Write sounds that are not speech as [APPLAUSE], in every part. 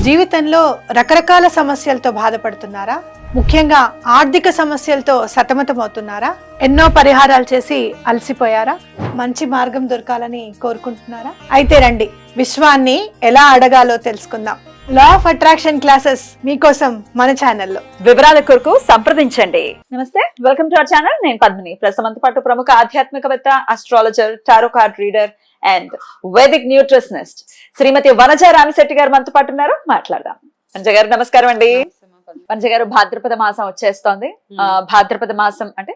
జీవితంలో రకరకాల సమస్యలతో బాధపడుతున్నారా? ముఖ్యంగా ఆర్థిక సమస్యలతో సతమతమవుతున్నారా? ఎన్నో పరిహారాలు చేసి అలసిపోయారా? మంచి మార్గం దొరకాలని కోరుకుంటున్నారా? అయితే రండి విశ్వాన్ని ఎలా అడగాలో తెలుసుకుందాం. లా ఆఫ్ అట్రాక్షన్ క్లాసెస్ మీకోసం మన ఛానల్లో వివరాల కొరకు సంప్రదించండి. నమస్తే వెల్కమ్ టు అవర్ ఛానల్ నేను పద్మిని. ప్రస్తుతం పాటు ప్రముఖ ఆధ్యాత్మికవేత్త astrologer tarot card reader and Vedic nutritionist Shrimati Vanaja Ramisetti garu మనతో పాటు ఉన్నారు. మాట్లాడదాం. వనజ గారు నమస్కారం అండి. వనజ గారు భాద్రపద మాసం వచ్చేస్తోంది. భాద్రపద మాసం అంటే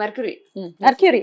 mercury mercury.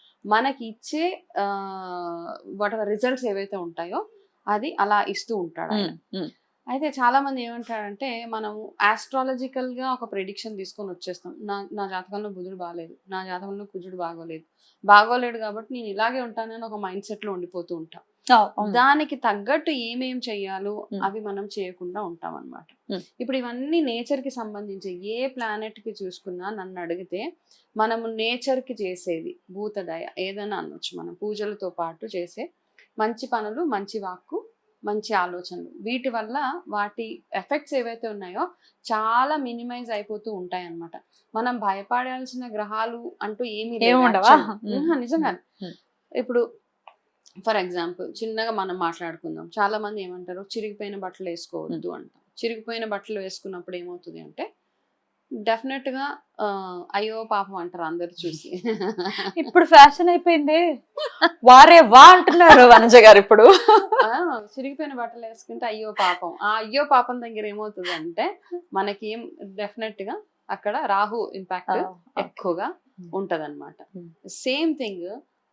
మనకి ఇచ్చే వాట్ రిజల్ట్స్ ఏవైతే ఉంటాయో అది అలా ఇస్తూ ఉంటాడు. అయితే చాలా మంది ఏమంటారంటే మనం ఆస్ట్రాలజికల్గా ఒక ప్రిడిక్షన్ తీసుకొని వచ్చేస్తాం. నా నా జాతకంలో బుధుడు బాగాలేదు నా జాతకంలో కుజుడు బాగోలేదు. బాగోలేడు కాబట్టి నేను ఇలాగే ఉంటానని ఒక మైండ్ సెట్లో ఉండిపోతూ ఉంటాం. దానికి తగ్గట్టు ఏమేం చెయ్యాలో Hmm. అవి మనం చేయకుండా ఉంటాం అనమాట Hmm. ఇప్పుడు ఇవన్నీ నేచర్కి సంబంధించి ఏ ప్లానెట్కి చూసుకున్నా నన్ను అడిగితే మనము నేచర్కి చేసేది భూతదయ ఏదైనా అనొచ్చు. మనం పూజలతో పాటు చేసే మంచి పనులు మంచి వాక్కు మంచి ఆలోచనలు. వీటి వల్ల వాటి ఎఫెక్ట్స్ ఏవైతే ఉన్నాయో చాలా మినిమైజ్ అయిపోతూ ఉంటాయి అన్నమాట మనం భయపడాల్సిన గ్రహాలు అంటూ ఏమీ నిజంగా Hmm. ఇప్పుడు ఫర్ ఎగ్జాంపుల్ చిన్నగా మనం మాట్లాడుకుందాం. చాలా మంది ఏమంటారు చిరిగిపోయిన బట్టలు వేసుకోవద్దు అంటాం. చిరిగిపోయిన బట్టలు వేసుకున్నప్పుడు ఏమవుతుంది అంటే డెఫినెట్గా అయ్యో పాపం అంటారు అందరు చూసి. ఇప్పుడు ఫ్యాషన్ అయిపోయింది. వారే వా అంటున్నారు వనజ గారు ఇప్పుడు. చిరిగిపోయిన బట్టలు వేసుకుంటే అయ్యో పాపం. ఆ అయ్యో పాపం దగ్గర ఏమవుతుంది అంటే మనకి ఏం డెఫినెట్గా అక్కడ రాహు ఇంపాక్ట్ ఎక్కువగా ఉంటది అనమాట Hmm. సేమ్ థింగ్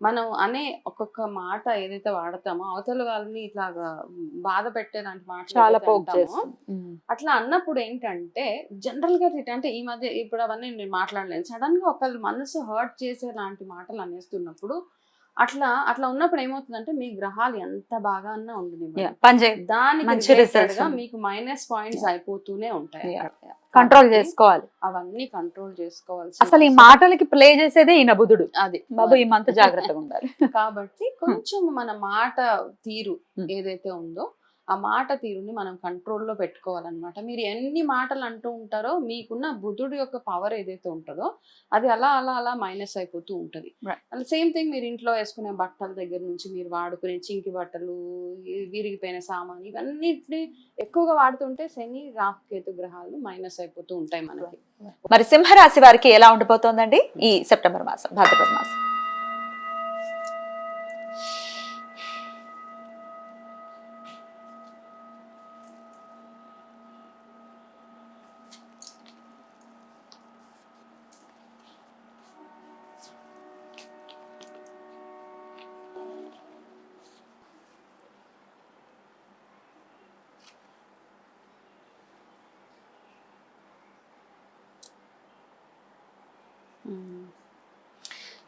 మనం అనే ఒక్కొక్క మాట ఏదైతే వాడతామో అవతల వాళ్ళని ఇట్లాగా బాధ పెట్టేలాంటి మాట చాలా అట్లా అన్నప్పుడు ఏంటంటే జనరల్గా అంటే ఈ మధ్య ఇప్పుడు అవన్నీ నేను మాట్లాడలేను. సడన్గా ఒకళ్ళు మనసు హర్ట్ చేసే లాంటి మాటలు అనేస్తున్నప్పుడు అట్లా అట్లా ఉన్నప్పుడు ఏమవుతుందంటే మీ గ్రహాలు ఎంత బాగా అన్నా ఉండదు దానికి. మీకు మైనస్ పాయింట్స్ అయిపోతూనే ఉంటాయి. కంట్రోల్ చేసుకోవాలి. అవన్నీ కంట్రోల్ చేసుకోవాల్సి అసలు ఈ మాటలకి ప్లే చేసేదే ఈయన బుధుడు. అది. బాబు ఈ మంత్ [LAUGHS] జాగ్రత్తగా ఉండాలి. [LAUGHS] కాబట్టి కొంచెం మన మాట తీరు. ఏదైతే ఉందో ఆ మాట తీరుని మనం కంట్రోల్లో పెట్టుకోవాలన్నమాట. మీరు ఎన్ని మాటలు అంటూ ఉంటారో మీకున్న బుధుడు యొక్క పవర్ ఏదైతే ఉంటుందో అది అలా అలా అలా మైనస్ అయిపోతూ ఉంటుంది. సేమ్ థింగ్ మీరు ఇంట్లో వేసుకునే బట్టల దగ్గర నుంచి మీరు వాడుకునే చింకి బట్టలు విరిగిపోయిన సామాన్ ఇవన్నిటిని ఎక్కువగా వాడుతుంటే శని రాహు కేతు గ్రహాలు మైనస్ అయిపోతూ ఉంటాయి మనకి. మరి సింహరాశి వారికి ఎలా ఉండిపోతుందండి? ఈ సెప్టెంబర్ మాసం భాద్రపద మాసం.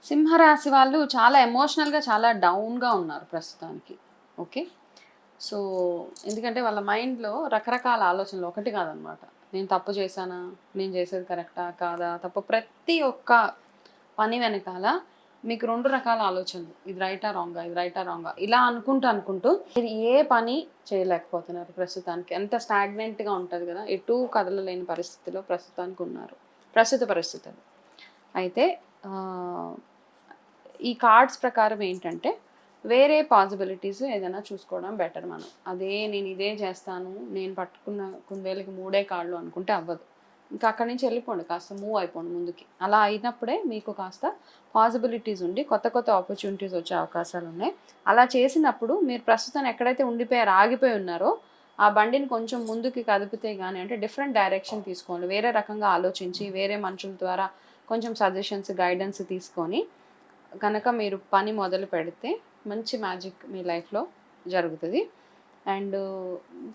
సింహరాశి వాళ్ళు చాలా ఎమోషనల్గా చాలా డౌన్గా ఉన్నారు ప్రస్తుతానికి. ఓకే సో ఎందుకంటే వాళ్ళ మైండ్లో రకరకాల ఆలోచనలు ఒకటి కాదనమాట నేను తప్పు చేశానా? నేను చేసేది కరెక్టా కాదా? తప్పు ప్రతి ఒక్క పని వెనకాల మీకు రెండు రకాల ఆలోచనలు. ఇది రైటా రాంగా ఇది రైటా రాంగా ఇలా అనుకుంటూ అనుకుంటూ మీరు ఏ పని చేయలేకపోతున్నారు ప్రస్తుతానికి. ఎంత స్టాగ్నెంట్గా ఉంటుంది కదా? ఎటు కదలలేని పరిస్థితిలో ప్రస్తుతానికి ఉన్నారు. ప్రస్తుత పరిస్థితులు. అయితే ఈ కార్డ్స్ ప్రకారం ఏంటంటే వేరే పాసిబిలిటీస్ ఏదైనా చూసుకోవడం బెటర్ మనం. అదే నేను ఇదే చేస్తాను నేను పట్టుకున్న కుందేలకి మూడే కాళ్ళు అనుకుంటే అవ్వదు. ఇంకా అక్కడి నుంచి వెళ్ళిపోండి కాస్త మూవ్ అయిపోండి ముందుకి. అలా అయినప్పుడే మీకు కాస్త పాసిబిలిటీస్ ఉండి కొత్త కొత్త ఆపర్చునిటీస్ వచ్చే అవకాశాలు ఉన్నాయి. అలా చేసినప్పుడు మీరు ప్రస్తుతం ఎక్కడైతే ఉండిపోయారు ఆగిపోయి ఉన్నారో ఆ బండిని కొంచెం ముందుకి కదిపితే కానీ అంటే డిఫరెంట్ డైరెక్షన్ తీసుకోండి. వేరే రకంగా ఆలోచించి వేరే మనుషుల ద్వారా కొంచెం సజెషన్స్ గైడెన్స్ తీసుకొని కనుక మీరు పని మొదలు పెడితే మంచి మ్యాజిక్ మీ లైఫ్లో జరుగుతుంది. అండ్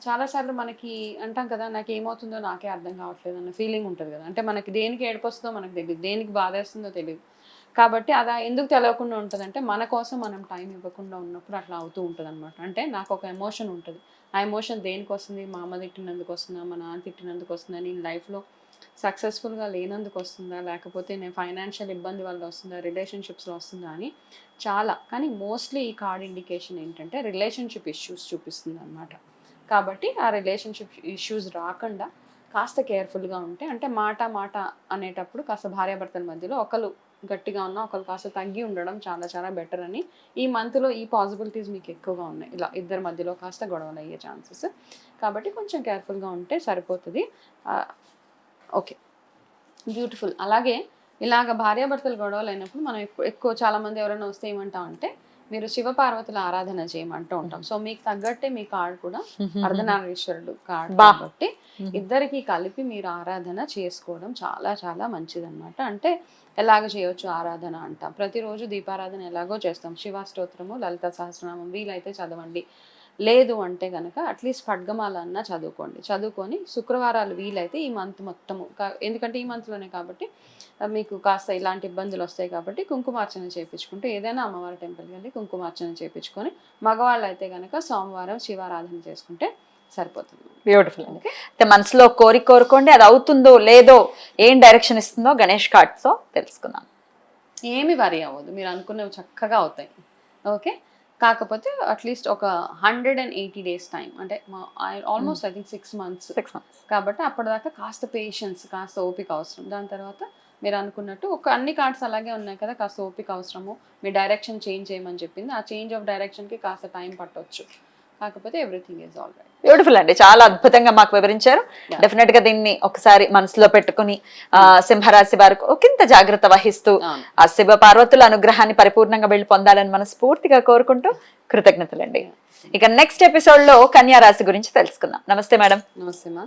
చాలాసార్లు మనకి అంటాం కదా నాకు ఏమవుతుందో నాకే అర్థం కావట్లేదు అన్న ఫీలింగ్ ఉంటుంది కదా. అంటే మనకి దేనికి ఏడిపోస్తుందో మనకు తెలియదు దేనికి బాధేస్తుందో తెలియదు కాబట్టి అలా ఎందుకు తెలియకుండా ఉంటుంది అంటే మన కోసం మనం టైం ఇవ్వకుండా ఉన్నప్పుడు అట్లా అవుతూ ఉంటుంది అనమాట అంటే నాకు ఒక ఎమోషన్ ఉంటుంది. ఆ ఎమోషన్ దేనికి వస్తుంది మా అమ్మ తిట్టినందుకు వస్తుందా? మా నాన్న తిట్టినందుకు వస్తుందా? నేను లైఫ్లో సక్సెస్ఫుల్గా లేనందుకు వస్తుందా? లేకపోతే నేను ఫైనాన్షియల్ ఇబ్బంది వల్ల వస్తుందా? రిలేషన్షిప్స్లో వస్తుందా అని చాలా కానీ మోస్ట్లీ ఈ కార్డ్ ఇండికేషన్ ఏంటంటే రిలేషన్షిప్ ఇష్యూస్ చూపిస్తుంది అనమాట కాబట్టి ఆ రిలేషన్షిప్ ఇష్యూస్ రాకుండా కాస్త కేర్ఫుల్గా ఉంటే అంటే మాట మాట అనేటప్పుడు కాస్త భార్యాభర్తల మధ్యలో ఒకరు గట్టిగా ఉన్నా ఒకరు కాస్త తగ్గి ఉండడం చాలా చాలా బెటర్ అని ఈ మంత్లో ఈ పాసిబిలిటీస్ మీకు ఎక్కువగా ఉన్నాయి. ఇలా ఇద్దరి మధ్యలో కాస్త గొడవలు అయ్యే ఛాన్సెస్. కాబట్టి కొంచెం కేర్ఫుల్గా ఉంటే సరిపోతుంది. ఓకే. బ్యూటిఫుల్. అలాగే ఇలాగ భార్యాభర్తలు గొడవలు అయినప్పుడు మనం ఎక్కువ ఎక్కువ చాలా మంది ఎవరైనా వస్తే ఏమంటాం అంటే మీరు శివపార్వతుల ఆరాధన చేయమంటూ ఉంటాం. సో మీకు తగ్గట్టే మీ కార్డ్ కూడా [LAUGHS] అర్ధనారీశ్వరుడు కార్డ్. కాబట్టి [LAUGHS] ఇద్దరికి కలిపి మీరు ఆరాధన చేసుకోవడం చాలా చాలా మంచిదన్నమాట. అంటే ఎలాగ చేయొచ్చు ఆరాధన అంటాం. ప్రతిరోజు దీపారాధన ఎలాగో చేస్తాం. శివాష్టోత్రము లలిత సహస్రనామం వీలైతే చదవండి. లేదు అంటే కనుక అట్లీస్ట్ ఖడ్గమాల అన్నా చదువుకోండి. చదువుకొని శుక్రవారాలు వీలైతే ఈ మంత్ మొత్తము ఎందుకంటే ఈ మంత్లోనే కాబట్టి మీకు కాస్త ఇలాంటి ఇబ్బందులు వస్తాయి కాబట్టి కుంకుమార్చన చేయించుకుంటే ఏదైనా అమ్మవారి టెంపుల్కి వెళ్ళి కుంకుమార్చన చేయించుకొని మగవాళ్ళు అయితే కనుక సోమవారం శివారాధన చేసుకుంటే సరిపోతుంది. బ్యూటిఫుల్ అండి. అయితే మనసులో కోరిక కోరుకోండి అది అవుతుందో లేదో ఏం డైరెక్షన్ ఇస్తుందో గణేష్ కార్డ్స్ తెలుసుకుందాం. ఏమి వరి అవ్వదు మీరు అనుకున్నవి చక్కగా అవుతాయి. ఓకే కాకపోతే అట్లీస్ట్ ఒక hundred and eighty days time. అంటే almost I think six months. Six months కాబట్టి అప్పటిదాకా కాస్త పేషెన్స్ కాస్త ఓపిక అవసరం. దాని తర్వాత మీరు అనుకున్నట్టు ఒక అన్ని కార్డ్స్ అలాగే ఉన్నాయి కదా కాస్త ఓపిక అవసరము. మీ డైరెక్షన్ చేంజ్ చేయమని చెప్పింది. ఆ చేంజ్ ఆఫ్ డైరెక్షన్కి కాస్త టైం పట్టొచ్చు. కాకపోతే everything is all right beautiful అండి. చాలా అద్భుతంగా మాకు వివరించారు. డెఫినెట్గా దీన్ని ఒకసారి మనసులో పెట్టుకుని ఆ, సింహరాశి వారికి ఒకంత జాగ్రత్త వహిస్తూ ఆ శివ పార్వతుల అనుగ్రహాన్ని పరిపూర్ణంగా వెళ్ళి పొందాలని మనస్ఫూర్తిగా కోరుకుంటూ కృతజ్ఞతలండి. ఇక నెక్స్ట్ ఎపిసోడ్లో కన్యా రాశి గురించి తెలుసుకుందాం. నమస్తే మేడం. నమస్తే మా.